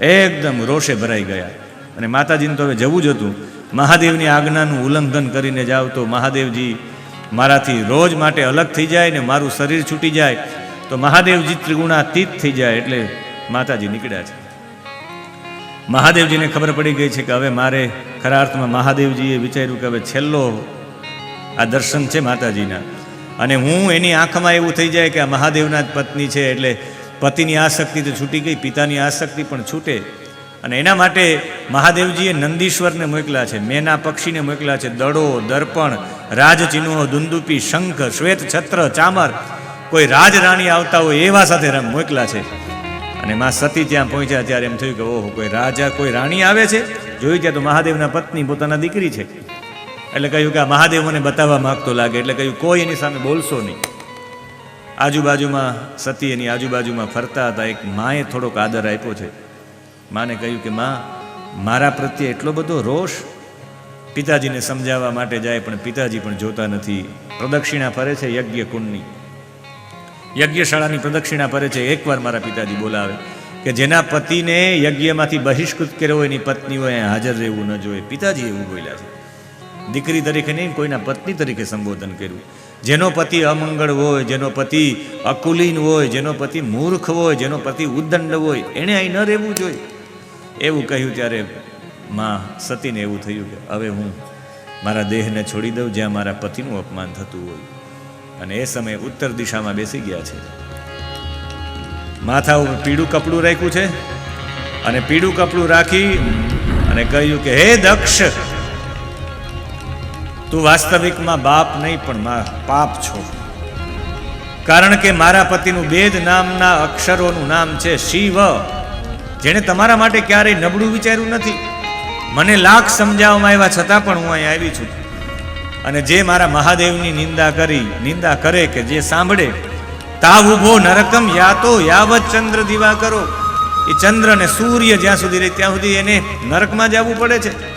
એકદમ રોષે ભરાઈ ગયા. અને માતાજીને તો હવે જવું જ હતું. મહાદેવની આજ્ઞાનું ઉલ્લંઘન કરીને જાઓ તો મહાદેવજી મારાથી રોજ માટે અલગ થઈ જાય ને મારું શરીર છૂટી જાય. તો મહાદેવજી ત્રિગુણાતીત થઈ જાય એટલે માતાજી નીકળ્યા છે. મહાદેવજીને ખબર પડી ગઈ છે કે હવે મારે ખરા અર્થમાં મહાદેવજીએ વિચાર્યું કે હવે છેલ્લો આ દર્શન છે માતાજીના. અને હું એની આંખમાં એવું થઈ જાય કે આ મહાદેવના જ પત્ની છે એટલે પતિની આસક્તિ તો છૂટી ગઈ, પિતાની આસક્તિ પણ છૂટે. અને એના માટે મહાદેવજીએ નંદીશ્વરને મોકલ્યા છે, મેના પક્ષીને મોકલ્યા છે, દડો, દર્પણ, રાજચિહ્નો દુંદુપી શંખ, શ્વેત છત્ર, ચામર. કોઈ રાજરાણી આવતા હોય એવા સાથે મોકલ્યા છે. અને માં સતી ત્યાં પહોંચ્યા ત્યારે એમ થયું કે ઓહો, કોઈ રાજા, કોઈ રાણી આવે છે? જોઈ ત્યાં તો મહાદેવના પત્ની પોતાના દીકરી છે. એટલે કહ્યું કે આ મહાદેવ મને બતાવવા માગતો લાગે, એટલે કહ્યું, કોઈ એની સામે બોલશો નહીં. આજુબાજુમાં સતી એની આજુબાજુમાં ફરતા હતા. એક માએ થોડોક આદર આપ્યો છે. માને કહ્યું કે, માં, મારા પ્રત્યે એટલો બધો રોષ પિતાજીને સમજાવવા માટે જાય, પણ પિતાજી પણ જોતા નથી. પ્રદક્ષિણા ફરે છે યજ્ઞ કુંડની. યજ્ઞશાળાની પ્રદક્ષિણા ફરે છે. એકવાર મારા પિતાજી બોલાવે કે, જેના પતિને યજ્ઞમાંથી બહિષ્કૃત કર્યો હોય, એની પત્નીઓએ હાજર રહેવું ન જોઈએ. પિતાજી એવું બોલ્યા છે. દીકરી તરીકે નહીં, કોઈના પત્ની તરીકે સંબોધન કર્યું. જેનો પતિ અમંગળ હોય, જેનો પતિ અકુલીન હોય, જેનો પતિ મૂર્ખ હોય, જેનો પતિ ઉદ્દંડ હોય એણે અહીં ન રહેવું જોઈએ. એવું કહ્યું ત્યારે માં સતીને એવું થયું કે હવે હું મારા દેહને છોડી દઉં, જ્યાં મારા પતિનું અપમાન થતું હોય. અને એ સમયે ઉત્તર દિશામાં બેસી ગયા છે. માથા ઉપર પીળું કપડું રાખ્યું છે, અને પીળું કપડું રાખી અને કહ્યું કે, હે દક્ષ તું વાસ્તવિકમાં બાપ નહીં, પણ પાપ છો. કારણ કે મારા પતિનું વેદ નામના અક્ષરોનું નામ છે શિવ. જેણે તમારા માટે ક્યારેય નબળું વિચાર્યું નથી. મને લાખ સમજાવવામાં આવ્યા છતાં પણ હું અહીં આવી છું. અને જે મારા મહાદેવની નિંદા કરી નિંદા કરે કે જે સાંભળે, તાવ ઊભો નરકમ યાતો યાવત ચંદ્ર દીવા કરો. એ ચંદ્ર અને સૂર્ય જ્યાં સુધી રહે ત્યાં સુધી એને નરકમાં જવું પડે છે.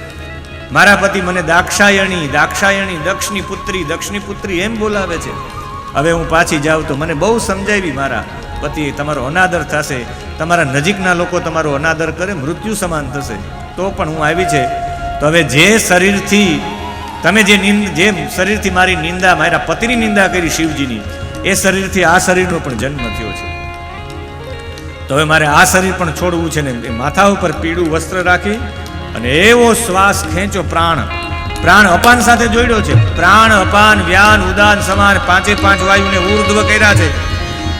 મારા પતિ મને દાક્ષાયણી દાક્ષાયણી દક્ષની પુત્રી દક્ષની પુત્રી એમ બોલાવે છે. હવે હું પાછી જાઉં તો મને બહુ સમજાવી મારા પતિએ, તમારો અનાદર થશે. તમારા નજીકના લોકો તમારો અનાદર કરે, મૃત્યુ સમાન થશે. તો પણ હું આવી છે. તો હવે જે શરીરથી, તમે જે નિંદ, જે શરીરથી મારી નિંદા, મારા પતિની નિંદા કરી શિવજીની, એ શરીરથી આ શરીરનો પણ જન્મ થયો છે. તો હવે મારે આ શરીર પણ છોડવું છે ને માથા ઉપર પીળું વસ્ત્ર રાખી અને એવો શ્વાસ ખેંચો પ્રાણ. પ્રાણ અપાન સાથે જોડ્યો છે. પ્રાણ અપાન, વ્યાન, ઉદાન, સમાન પાંચે પાંચ વાયુને ઉર્ધ્વ કર્યા છે.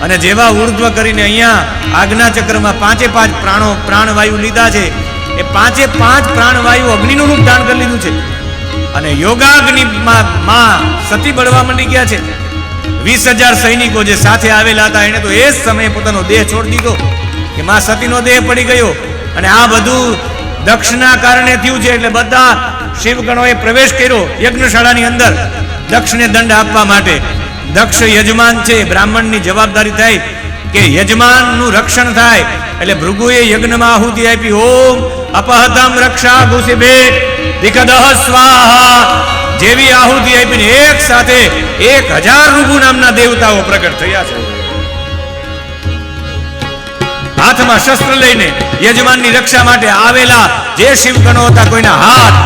અને જેવા ઉર્ધ્વ કરીને અહીંયા આજ્ઞા ચક્રમાં પાંચે પાંચ પ્રાણો પ્રાણવાયુ લીધા છે, એ પાંચે પાંચ પ્રાણવાયુ અગ્નિનું રૂપ દાન કરી લીધું છે. અને યોગાગ્નિમાં માં સતી બળવા માંડી ગયા છે. વીસ હજાર સૈનિકો જે સાથે આવેલા હતા, એને તો એ જ સમયે પોતાનો દેહ છોડી દીધો કે માં સતીનો દેહ પડી ગયો. અને આ બધું દક્ષના કારણે થયું છે એટલે બધા શિવગણોએ પ્રવેશ કર્યો યજ્ઞશાળાની અંદર દક્ષને દંડ આપવા માટે. દક્ષ યજમાન છે, બ્રાહ્મણની જવાબદારી થાય કે યજમાનનું રક્ષણ થાય. એટલે ભૃગુએ યજ્ઞમાં આહુતિ આપી, ઓમ અપહતમ રક્ષા ભૂષિભે દિકદહ સ્વાહા. જેવી આહુતિ આપીને એક સાથે એક હજાર રૂપુ નામના દેવતાઓ પ્રગટ થયા છે. હાથમાં શસ્ત્ર લઈને યજમાનની રક્ષા માટે આવેલા જે શિવગણો હતા, કોઈના હાથ,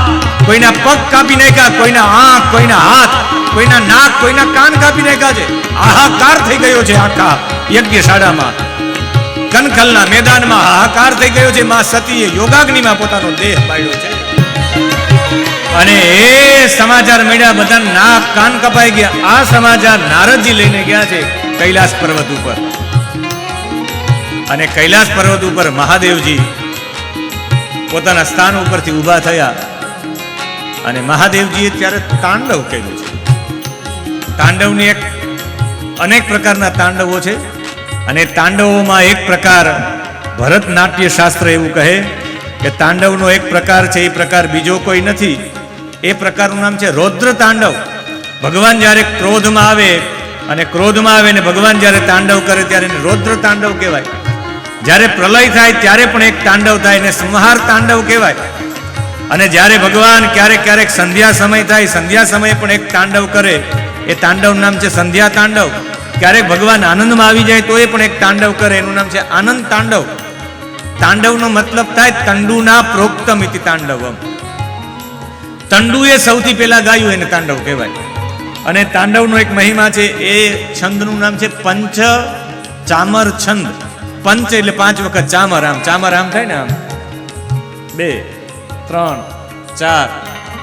કોઈના પગ કાપી નાખ્યા, કોઈના આંખ, કોઈના હાથ, કોઈના નાક, કોઈના કાન કાપી નાખ્યા છે. હાહાકાર થઈ ગયો છે આખા યજ્ઞશાળામાં કનખલના મેદાનમાં હાહાકાર થઈ ગયો છે. માં સતીએ યોગાગ્નિમાં પોતાનો દેહ પાડ્યો છે. અને એ સમાચાર મળ્યા બધા નાક, કાન કપાઈ ગયા. આ સમાચાર નારદજી લઈને ગયા છે કૈલાસ પર્વત ઉપર. અને કૈલાસ પર્વત ઉપર મહાદેવજી પોતાના સ્થાન ઉપરથી ઊભા થયા અને મહાદેવજીએ ત્યારે તાંડવ કર્યું છે. તાંડવની એક અનેક પ્રકારના તાંડવો છે અને તાંડવોમાં એક પ્રકાર ભરતનાટ્ય શાસ્ત્ર એવું કહે કે તાંડવનો એક પ્રકાર છે, એ પ્રકાર બીજો કોઈ નથી. એ પ્રકારનું નામ છે રૌદ્ર તાંડવ. ભગવાન જ્યારે ક્રોધમાં આવે અને ક્રોધમાં આવે ને ભગવાન જ્યારે તાંડવ કરે ત્યારે એને રૌદ્ર તાંડવ કહેવાય. જ્યારે પ્રલય થાય ત્યારે પણ એક તાંડવ થાય એને સંહાર તાંડવ કહેવાય. અને જ્યારે ભગવાન ક્યારેક ક્યારેક સંધ્યા સમય થાય, સંધ્યા સમયે પણ એક તાંડવ કરે. એ તાંડવ નામ છે સંધ્યા તાંડવ. ક્યારેક ભગવાન આનંદમાં આવી જાય તો એ પણ એક તાંડવ કરે. એનું નામ છે આનંદ તાંડવ. તાંડવનો મતલબ થાય તંડુના પ્રોક્તમ ઇતિ તાંડવમ તંડુએ સૌથી પહેલા ગાયું એને તાંડવ કહેવાય. અને તાંડવનો એક મહિમા છે, એ છંદનું નામ છે પંચ ચામર છંદ પંચ એટલે પાંચ વખત ચામરામ. આમ ચામર આમ થાય ને આમ? બે, ત્રણ, ચાર.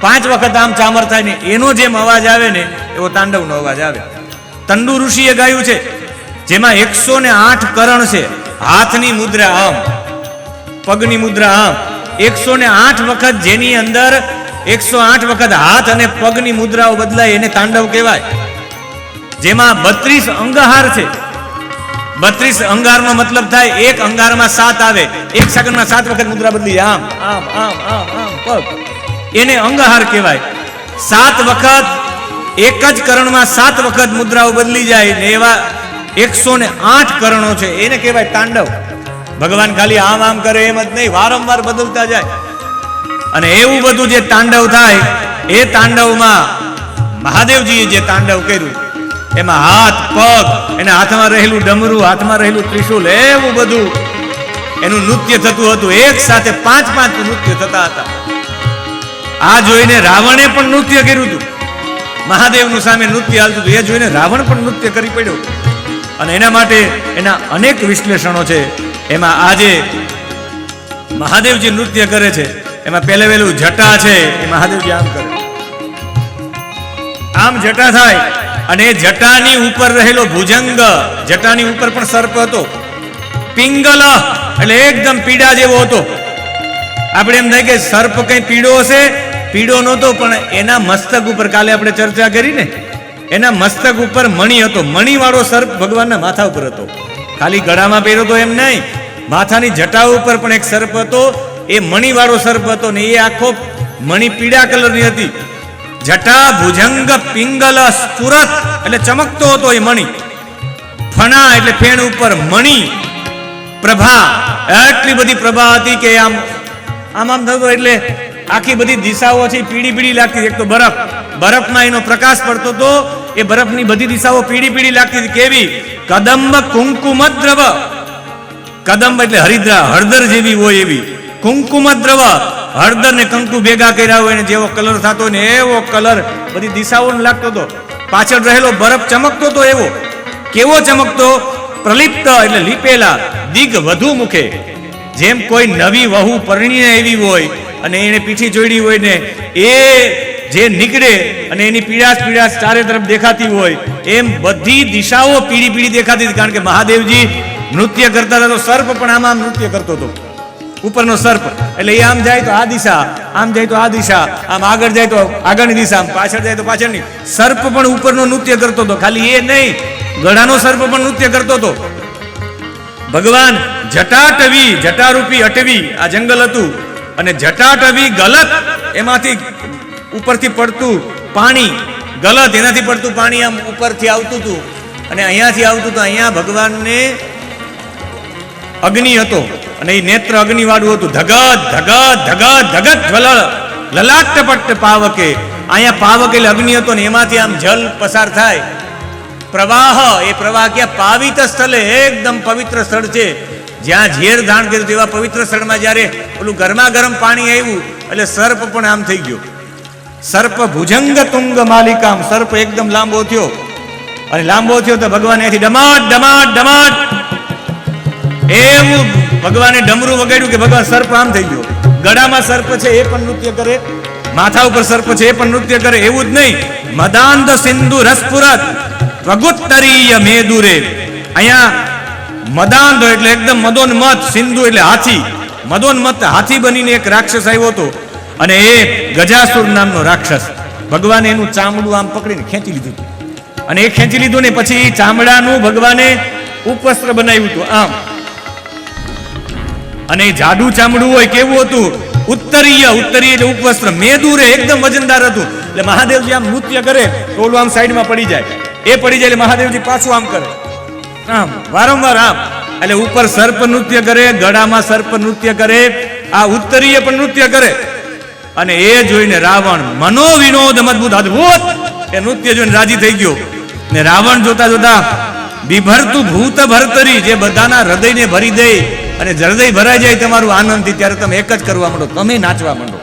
પાંચ વખત આમ ચામર થાય ને એનો જેમ અવાજ આવે ને, એવો તાંડવનો અવાજ આવે. તંડુ ઋષિએ ગાયું છે, જેમાં એકસો ને આઠ કરણ છે. હાથની મુદ્રા આમ, પગની મુદ્રા આમ. એકસો ને આઠ વખત જેની અંદર, એકસો આઠ વખત હાથ અને પગની મુદ્રાઓ બદલાય એને તાંડવ કહેવાય. જેમાં બત્રીસ અંગહાર છે. બત્રીસ અંગારનો મતલબ થાય, એક અંગારમાં સાત આવે. એક સેકન્ડમાં સાત વખત મુદ્રા બદલી આમ આમ આમ આમ આમ પગ એને અંગહાર કહેવાય. સાત વખત, એક જ કરણમાં સાત વખત મુદ્રાઓ બદલી જાય ને એવા એકસો ને આઠ કરણો છે. એને કહેવાય તાંડવ. ભગવાન ખાલી આમ આમ કરે એમ જ નહીં, વારંવાર બદલતા જાય. અને એવું બધું જે તાંડવ થાય, એ તાંડવમાં મહાદેવજીએ જે તાંડવ કર્યું એમાં હાથ, પગ, એના હાથમાં રહેલું ડમરું, હાથમાં રહેલું ત્રિશુલ એવું બધું એનું નૃત્ય થતું હતું. એક સાથે પાંચ પાંચ નૃત્ય થતા હતા. આ જોઈને રાવણે પણ નૃત્ય કર્યું હતું. મહાદેવનું સામે નૃત્ય હાલતું હતું. એ જોઈને રાવણ પણ નૃત્ય કરી પડ્યો. અને એના માટે એના અનેક વિશ્લેષણો છે. એમાં આજે મહાદેવજી નૃત્ય કરે છે, એમાં પહેલે વહેલું જટા છે. એ મહાદેવજી આમ કરે. આમ જટા થાય. અને જટાની ઉપર રહેલો ભુજંગ, જટાની ઉપર પણ સર્પ હતો. પિંગલ, એટલે એકદમ પીડા જેવો હતો. આપણે એમ થાય કે સર્પ કઈ પીડો હશે? પીડો નહોતો, પણ એના મસ્તક ઉપર કાલે આપણે ચર્ચા કરી ને. એના મસ્તક ઉપર મણી હતો. મણી વાળો સર્પ ભગવાનના માથા ઉપર હતો. ખાલી ગળામાં પહેર્યો તો એમ નહીં. માથાની જટા ઉપર પણ એક સર્પ હતો. એ મણી વાળો સર્પ હતો ને એ આખો મણી પીળા કલરની હતી. જટા ભુજંગ પિંગલ સ્ફુરત એટલે ચમકતો હતો એ મણી. ફણા એટલે ફેણ ઉપર મણી. પ્રભા એટલી બધી પ્રભા હતી કે આમ આમ આમ થતો એટલે આખી બધી દિશાઓ છે પીળી પીળી લાગતી એક તો બરફ, બરફમાં એનો પ્રકાશ પડતો હતો. એ બરફની બધી દિશાઓ પીળી પીળી લાગતી હતી. કેવી? કદંબ કુંકુમ દ્રવ કદંબ એટલે હરિદ્રા, હળદર જેવી હોય એવી. કુંકુમ દ્રવ હળદર ને કંકુ ભેગા કર્યા હોય ને જેવો કલર થતો ને એવો કલર, બધી દિશાઓને લાગતો હતો. પાછળ રહેલો બરફ ચમકતો તો એવો. કેવો ચમકતો? પ્રલિપ્ત એટલે લીપેલા, દિગ વધુ મુખે. જેમ કોઈ નવી વહુ પરણીને એવી હોય અને એને પીઠી જોડી હોય ને, એ જે નીકળે અને એની પીડાશ પીડાશ ચારે તરફ દેખાતી હોય, એમ બધી દિશાઓ પીળી પીળી દેખાતી હતી. કારણ કે મહાદેવજી નૃત્ય કરતા હતા તો સર્પ પણ આમ નૃત્ય કરતો હતો. ઉપરનો સર્પ. એટલે એ આમ જાય તો આ દિશા, આમ જાય તો આ દિશા, આમ આગળ જાય તો આગળની દિશા, આમ પાછળ જાય તો પાછળની. સર્પ પણ ઉપરનો નૃત્ય કરતો હતો, ખાલી એ નહીં, ગળાનો સર્પ પણ નૃત્ય કરતો હતો. ભગવાન જટાટવી, જટારૂપી અટવી, આ જંગલ હતું. અને જટાટવી ગલત, એમાંથી ઉપરથી પડતું પાણી, ગલત, એનાથી પડતું પાણી આમ ઉપરથી આવતું હતું. અને અહીંયાથી આવતું હતું અહીંયા ભગવાનને અગ્નિ હતો અને એ નેત્ર અગ્નિ વાળું હતું ધગત ધગત ધગત ધગત જ્વલળ લલાટપટ પાવકે. અહીંયા પાવક એટલે અગ્નિ હતો ને એમાંથી આમ જલ પસાર થાય. પ્રવાહ, એ પ્રવાહ ક્યાં? પાવિત સ્થળે, એકદમ પવિત્ર સ્થળ છે. જ્યાં ઝેર ધારણ કર્યું તેવા પવિત્ર સ્થળમાં જ્યારે ઓલું ગરમા ગરમ પાણી આવ્યું, એટલે સર્પ પણ આમ થઈ ગયો. સર્પ ભુજંગ તુંગ માલિકામ. સર્પ એકદમ લાંબો થયો. અને લાંબો થયો તો ભગવાન એથી ડમાટ ડમાટ ડમાટ. એવું ભગવાને ડમરું વગાડ્યું કે ભગવાન સર્પ આમ થઈ ગયો. ગળામાં સર્પ છે એ પણ નૃત્ય કરે, માથા ઉપર સર્પ છે એ પણ નૃત્ય કરે, એવું જ નહીં. મદાંધ સિંધુ રસપુરત પ્રગુત્તરીય મેદુરે. અહીંયા મદાંધ એટલે એકદમ મદોન્મત સિંધુ એટલે હાથી. મદોન્મત હાથી બનીને એક રાક્ષસ આવ્યો હતો. અને એ ગજાસુર નામનો રાક્ષસ. ભગવાને એનું ચામડું આમ પકડીને ખેંચી લીધું. અને એ ખેંચી લીધું ને પછી ચામડાનું ભગવાને ઉપવસ્ત્ર બનાવ્યું હતું. આમ. અને જાડું ચામડું હોય કેવું હતું? ઉત્તરીય ઉત્તરીય એટલે ઉપવસ્ત્ર. મેદુરે એકદમ વજનદાર હતું. એટલે મહાદેવજી આમ નૃત્ય કરે તો આમ સાઈડમાં પડી જાય. એ પડી જાય એટલે મહાદેવજી પાછું આમ કરે. આમ, વારંવાર આમ. એટલે ઉપર સર્પ નૃત્ય કરે, ગળામાં સર્પ નૃત્ય કરે, આ ઉત્તરીય પણ નૃત્ય કરે. અને એ જોઈને રાવણ મનોવિનોદ અદભુત અદ્ભુત એ નૃત્ય જોઈને રાજી થઈ ગયો. ને રાવણ જોતા જોતા, બિભરતું ભૂત ભરતરી, જે બધાના હૃદયને ભરી દે અને હૃદય ભરાઈ જાય તમારું આનંદથી ત્યારે તમે એક જ કરવા માંડો, તમે નાચવા માંડો.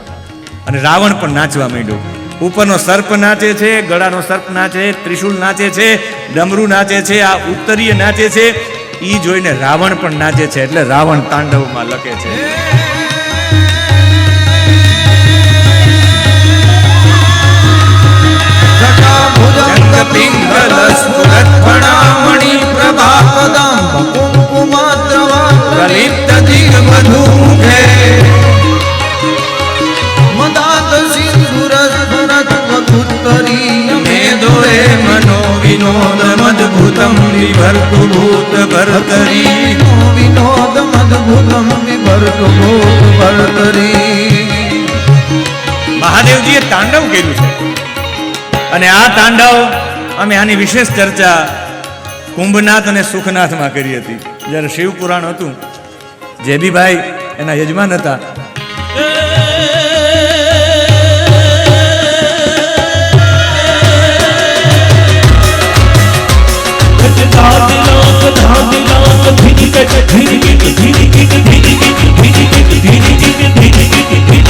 અને રાવણ પણ નાચવા માંડ્યો. ઉપરનો સર્પ નાચે છે, ગળાનો સર્પ નાચે ત્રિશુલ નાચે છે, ડમરું નાચે છે, આ ઉત્તરીય નાચે છે. એ જોઈને રાવણ પણ નાચે છે, એટલે રાવણ તાંડવમાં લખે છે. આ તાંડવ અમે આની વિશેષ ચર્ચા કુંભનાથ અને સુખનાથમાં કરી હતી. જ્યારે શિવપુરાણ હતું, જેબીભાઈ એના યજમાન હતા. ધીરી ધીરી ધીરી ધીરી ધીરી ધીરી ધીરી ધીરી ધીરી ધીરી ધીરી સોહત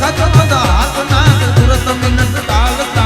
નરખત મદ હાથ નાગ તુરત મિનત કાલ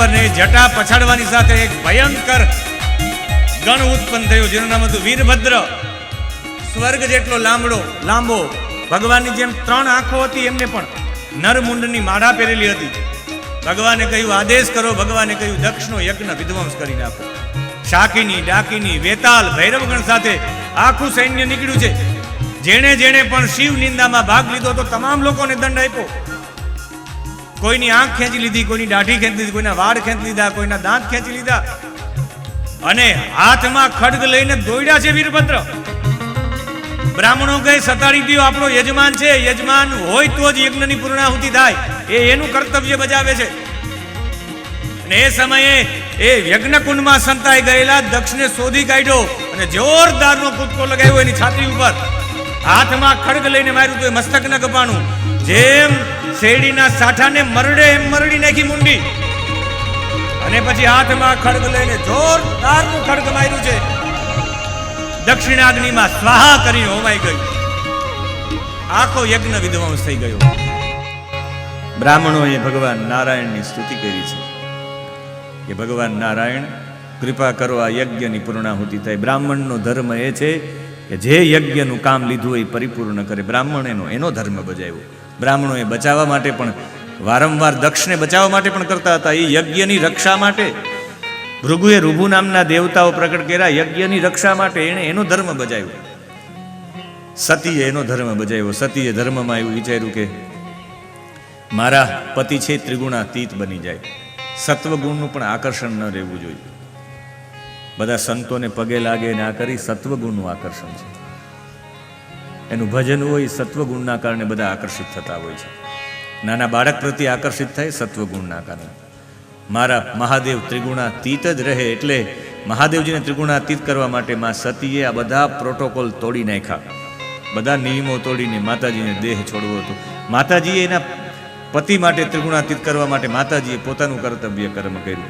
હિમાલય ને જટા પછાડવાની સાથે એક ભયંકર ગણ ઉત્પન્ન થયો, જેનું નામ હતું વીરભદ્ર. સ્વર્ગ જેટલો લાંબડો, લાંબો. ભગવાનની જેમ ત્રણ આંખો હતી, એમને પણ નરમુંડની માળા પહેરેલી હતી. ભગવાને કહ્યું, આદેશ કરો. ભગવાને કહ્યું, દક્ષનો યજ્ઞ વિધ્વંસ કરી નાખો. શાકીની, ડાકીની, વેતાલ, ભૈરવગણ સાથે આખું સૈન્ય નીકળ્યું છે. જેણે જેણે પણ શિવ નિંદામાં ભાગ લીધો, તો તમામ લોકોને દંડ આપ્યો. કોઈની આંખ ખેંચી લીધી, કોઈની દાઢી ખેંચી લીધી, કોઈના વાળ ખેંચી લીધા, કોઈના દાંત ખેંચી લીધા. અને હાથમાં ખડગ લઈને દોડ્યા છે વીરભદ્ર. બ્રાહ્મણો કહે, સતાડી દ્યો, આપણો યજમાન છે. યજમાન હોય તો જ યજ્ઞની પૂર્ણાહુતિ થાય. એ એનું કર્તવ્ય બજાવે છે. અને એ સમયે એ યજ્ઞકુંડમાં સંતાઈ ગયેલા દક્ષને શોધી કાઢ્યો અને જોરદારનો કૂદકો લગાવ્યો એની છાતી ઉપર. હાથમાં ખડગ લઈને માર્યું તો એ મસ્તક ન કપાણું. જેમ શેરડીના સાઠાને મરડે એમ મરડી નાખી મુંડી. અને પછી હાથમાં ખડગ લઈને જોરદારનું ખડગ માર્યું છે. દક્ષિણાગ્નિમાં સ્વાહા કરીને હોમાઈ ગયું આખો યજ્ઞ વિધ્વંસ થઈ ગયો. બ્રાહ્મણોએ ભગવાન નારાયણની સ્તુતિ કરી છે. કે ભગવાન નારાયણ, કૃપા કરો આ યજ્ઞની પૂર્ણાહુતિ થાય. બ્રાહ્મણનો ધર્મ એ છે કે જે યજ્ઞનું કામ લીધું એ પરિપૂર્ણ કરે. બ્રાહ્મણ એનો એનો ધર્મ બજાવ્યો. બ્રાહ્મણોએ બચાવવા માટે પણ, વારંવાર દક્ષને બચાવવા માટે પણ કરતા હતા. એ યજ્ઞની રક્ષા માટે, ભૃગુએ રુભુ નામના દેવતાઓ પ્રગટ કર્યા. યજ્ઞની રક્ષા માટે એણે એનો ધર્મ બજાવ્યો. સતીએ એનો ધર્મ બજાવ્યો. સતીએ ધર્મમાં એવું વિચાર્યું કે, મારા પતિ છે ત્રિગુણાતીત બની જાય. સત્વગુણનું પણ આકર્ષણ ન રહેવું જોઈએ. બધા સંતોને પગે લાગે ને આ કરી સત્વગુણનું આકર્ષણ છે. એનું ભજન હોય, સત્વગુણના કારણે બધા આકર્ષિત થતા હોય છે. નાના બાળક પ્રત્યે આકર્ષિત થાય સત્વગુણના કારણે. મારા મહાદેવ ત્રિગુણાતીત જ રહે એટલે મહાદેવજીને ત્રિગુણાતીત કરવા માટે માં સતીએ આ બધા પ્રોટોકોલ તોડી નાખ્યા. બધા નિયમો તોડીને માતાજીને દેહ છોડવો હતો. માતાજીએ એના પતિ માટે ત્રિગુણાતીત કરવા માટે માતાજીએ પોતાનું કર્તવ્ય કર્મ કર્યું.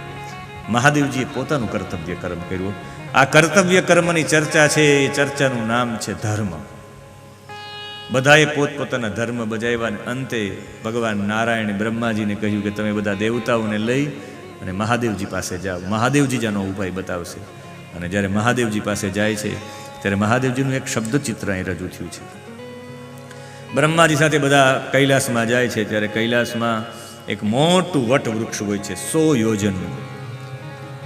મહાદેવજીએ પોતાનું કર્તવ્ય કર્મ કર્યું. આ કર્તવ્ય કર્મની ચર્ચા છે, એ ચર્ચાનું નામ છે ધર્મ. બધાએ પોતપોતાના ધર્મ બજાવ્યા અને અંતે ભગવાન નારાયણે બ્રહ્માજીને કહ્યું કે તમે બધા દેવતાઓને લઈ અને મહાદેવજી પાસે જાઓ. મહાદેવજી જેનો ઉપાય બતાવશે. અને જ્યારે મહાદેવજી પાસે જાય છે, ત્યારે મહાદેવજીનું એક શબ્દ ચિત્ર અહીં રજૂ થયું છે. બ્રહ્માજી સાથે બધા કૈલાસમાં જાય છે, ત્યારે કૈલાસમાં એક મોટું વટ વૃક્ષ હોય છે સો યોજનનું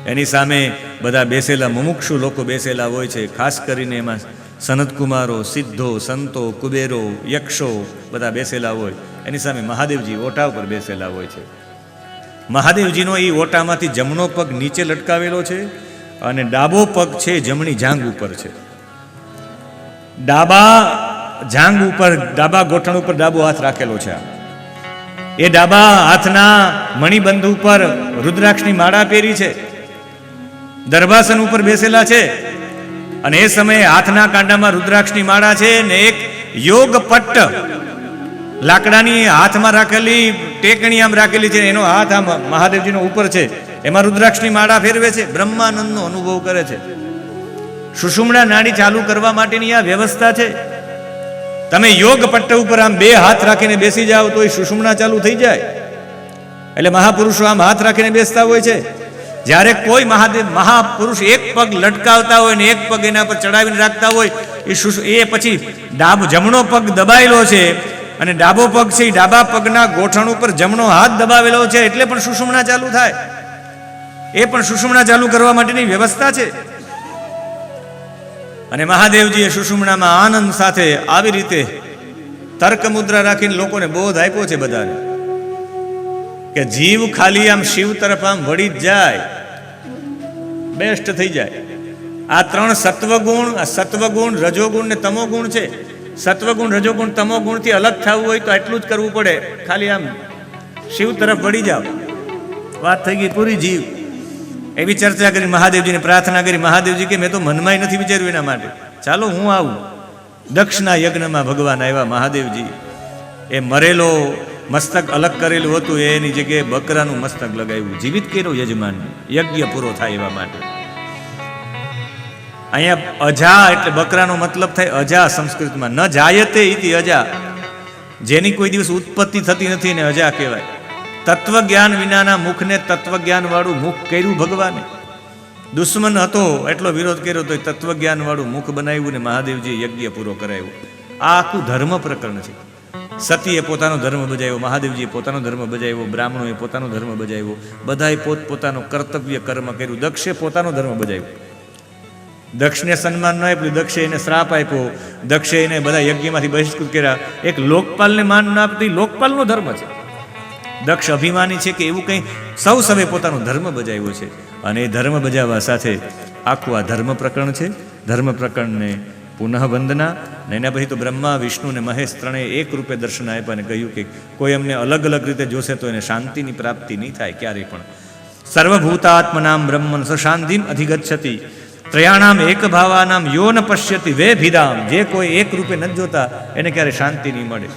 એની સામે બધા બેસેલા, મુમુક્ષુ લોકો બેસેલા હોય છે, ખાસ કરીને એમાં સનતકુમારો, સિદ્ધો, સંતો, કુબેરો, યક્ષો બધા બેસેલા હોય. એની સામે મહાદેવજી ઓટા ઉપર બેસેલા હોય છે. મહાદેવજીનો એ ઓટામાંથી જમણો પગ નીચે લટકાવેલો છે અને ડાબો પગ છે જમણી જાંગ ઉપર છે. ડાબા જાંગ ઉપર, ડાબા ગોઠણ ઉપર ડાબો હાથ રાખેલો છે એ ડાબા હાથના મણિબંધ ઉપર રુદ્રાક્ષની માળા પહેરી છે. દરબાસન ઉપર બેસેલા છે. અને એ સમયે હાથના કાંડામાં રુદ્રાક્ષની માળા છે ને એક યોગ પટ્ટ લાકડાની હાથમાં રાખેલી ટેકણી આમ રાખેલી છે, એનો હાથ આમ મહાદેવજીનો ઉપર છે. એમાં રુદ્રાક્ષની માળા ફેરવે છે, બ્રહ્માનંદનો અનુભવ કરે છે. સુષુમણા નાડી ચાલુ કરવા માટેની આ વ્યવસ્થા છે. તમે યોગ પટ્ટ ઉપર આમ બે હાથ રાખીને બેસી જાઓ તો એ સુષુમણા ચાલુ થઈ જાય. એટલે મહાપુરુષો આમ હાથ રાખીને બેસતા હોય છે. જ્યારે કોઈ મહાદેવ મહાપુરુષ એક પગ લટકાવતા હોય ને એક પગ એના પર ચડાવીને રાખતા હોય, એ એ પછી ડાબ જમણો પગ દબાયેલો છે અને ડાબો પગ છે એ ડાબા પગના ગોઠણ ઉપર જમણો હાથ દબાવેલો છે, એટલે પણ સુષુમણા ચાલુ થાય. એ પણ સુષુમણા ચાલુ કરવા માટેની વ્યવસ્થા છે. અને મહાદેવજીએ સુષુમણામાં આનંદ સાથે આવી રીતે તર્ક મુદ્રા રાખીને લોકોને બોધ આપ્યો છે બધાને. કે જીવ ખાલી આમ શિવ તરફ આમ વળી જ જાય. બેસ્ટ થઈ જાય. આ ત્રણ સત્વગુણ સત્વગુણ રજોગુણ ને તમોગુણ છે. સત્વગુણ, રજોગુણ, તમોગુણથી અલગ થવું હોય તો એટલું જ કરવું પડે. ખાલી આમ શિવ તરફ વળી જાઓ. વાત થઈ ગઈ પૂરી જીવ. એવી ચર્ચા કરી, મહાદેવજીને પ્રાર્થના કરી, મહાદેવજી કે મેં તો મનમાં નથી વિચાર્યું એના માટે. ચાલો હું આવું. દક્ષના યજ્ઞમાં ભગવાન આવ્યા મહાદેવજી. એ મરેલો મસ્તક અલગ કરેલું હતું એની જગ્યાએ બકરાનું મસ્તક લગાવ્યું. જીવિત કર્યો યજમાન, યજ્ઞ પૂરો થાય એવા માટે. અહીંયા અજા એટલે બકરાનો મતલબ થાય અજા સંસ્કૃતમાં. ન જાયતે ઇતિ અજા. જેની કોઈ દિવસ ઉત્પત્તિ થતી નથી ને અજા કહેવાય. તત્વજ્ઞાન વિનાના મુખને તત્વજ્ઞાન વાળું મુખ કર્યું ભગવાને. દુશ્મન હતો, એટલો વિરોધ કર્યો તો તત્વજ્ઞાન વાળું મુખ બનાવ્યું ને મહાદેવજી યજ્ઞ પૂરો કરાવ્યો. આ આખું ધર્મ પ્રકરણ છે. સતીએ પોતાનો ધર્મ બજાવ્યો, મહાદેવજીએ પોતાનો ધર્મ બજાવ્યો, બ્રાહ્મણોએ પોતાનો ધર્મ બજાવ્યો, બધાએ પોત, પોતાનો કર્તવ્ય કર્મ કર્યું. દક્ષે પોતાનો ધર્મ બજાવ્યો. દક્ષને સન્માન ન આપ્યું દક્ષે એને શ્રાપ આપ્યો. દક્ષે એને બધા યજ્ઞમાંથી બહિષ્કૃત કર્યા. એક લોકપાલને માન ન આપતી લોકપાલનો ધર્મ છે. દક્ષ અભિમાની છે કે એવું કંઈ સૌ સવે પોતાનો ધર્મ બજાવ્યો છે. અને એ ધર્મ બજાવવા સાથે આખું આ ધર્મ પ્રકરણ છે. ધર્મ પ્રકરણને પુનઃ વંદના ને એના પછી તો બ્રહ્મા, વિષ્ણુ ને મહેશ ત્રણેય એક રૂપે દર્શન આપ્યા અને કહ્યું કે કોઈ અમને અલગ અલગ રીતે જોશે તો એને શાંતિની પ્રાપ્તિ નહીં થાય ક્યારેય પણ. સર્વભૂતાત્મનામ બ્રહ્મન સશાંતિમ શાંતિમ અધિગચ્છતિ. ત્રયાણામ એક ભાવાનામ યો ન પશ્યતિ, વે ભિદામ. જે કોઈ એક રૂપે નથી જોતા, એને ક્યારે શાંતિ નહીં મળે.